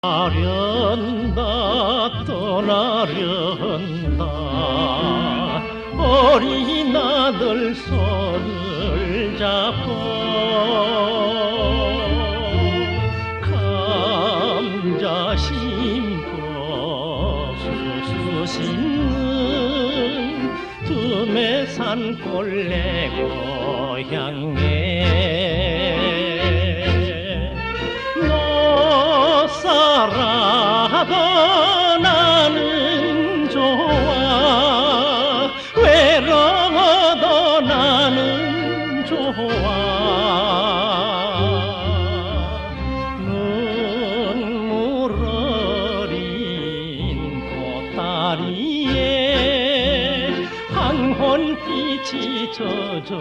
떠나련다 떠나련다. 어린 아들 손을 잡고 감자 심고 수수 심는 두매산 꼴레 고향에 살아도 나는 좋아. 외로워도 나는 좋아. 눈물 어린 보따리에 황혼빛이 젖어드네